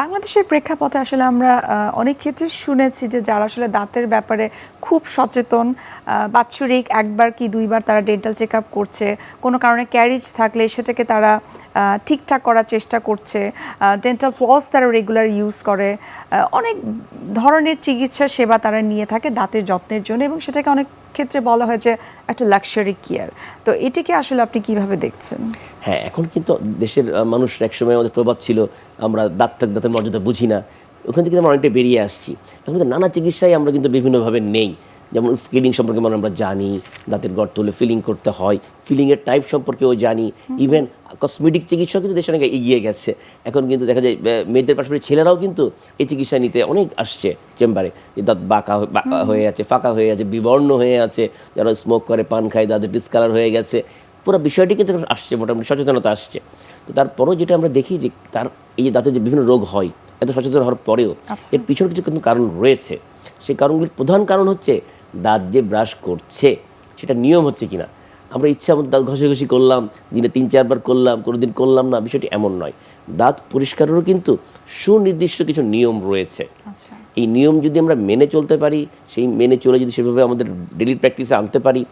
বাংলাদেশের প্রেক্ষাপটে আসলে আমরা অনেক ক্ষেত্রে শুনেছি যে যারা আসলে দাঁতের ব্যাপারে খুব সচেতন বাৎসরিক একবার কি দুইবার তারা ডেন্টাল চেক আপ করছে, কোনো কারণে ক্যারিজ থাকলে সেটাকে তারা ঠিকঠাক করার চেষ্টা করছে ডেন্টাল ফ্লস তারা রেগুলার ইউজ করে অনেক ধরনের চিকিৎসা সেবা তারা নিয়ে থাকে দাঁতের যত্নের জন্য এবং সেটাকে অনেক ক্ষেত্রে বলা হয় যে একটা লাক্সারি কেয়ার তো এটিকে আসলে আপনি কীভাবে দেখছেন? হ্যাঁ এখন কিন্তু দেশের মানুষ একসময় আমাদের প্রবাদ ছিল, আমরা দাঁত থাক দাঁতের মর্যাদা বুঝি না, ওখান থেকে আমরা অনেকটা বেরিয়ে আসছি। এখন নানা চিকিৎসায় আমরা কিন্তু বিভিন্নভাবে নেই। যেমন স্কেলিং সম্পর্কে মানে আমরা জানি দাঁতের গর্ত হলে ফিলিং করতে হয় ফিলিংয়ের টাইপ সম্পর্কেও জানি ইভেন কসমেটিক চিকিৎসা কিন্তু দেশে অনেক এগিয়ে গেছে। এখন কিন্তু দেখা যায় মেয়েদের পাশাপাশি ছেলেরাও কিন্তু এই চিকিৎসা নিতে অনেক আসছে চেম্বারে। যে দাঁত বাঁকা হয়ে- বাঁকা হয়ে আছে ফাঁকা হয়ে আছে বিবর্ণ হয়ে আছে যারা স্মোক করে পান খায় দাঁতের ডিসকালার হয়ে গেছে পুরো বিষয়টি কিন্তু আসছে মোটামুটি সচেতনতা আসছে। তো তারপরেও যেটা আমরা দেখি যে তার এই যে দাঁতের যে বিভিন্ন রোগ হয় এত সচেতন হওয়ার পরেও আচ্ছা। এর পিছনে কিছু কিন্তু কারণ রয়েছে। সেই কারণগুলির প্রধান কারণ হচ্ছে দাঁত যে ব্রাশ করছে সেটা নিয়ম হচ্ছে কিনা আমরা ইচ্ছা মতো দাঁত ঘষে ঘষি করলাম দিনে তিন চারবার করলাম কোনো দিন করলাম না বিষয়টি এমন নয়। দাঁত পরিষ্কারেরও কিন্তু সুনির্দিষ্ট কিছু নিয়ম রয়েছে। আচ্ছা। এই নিয়ম যদি আমরা মেনে চলতে পারি সেই মেনে চলে যদি সেভাবে আমাদের ডেলি প্র্যাকটিসে আনতে পারি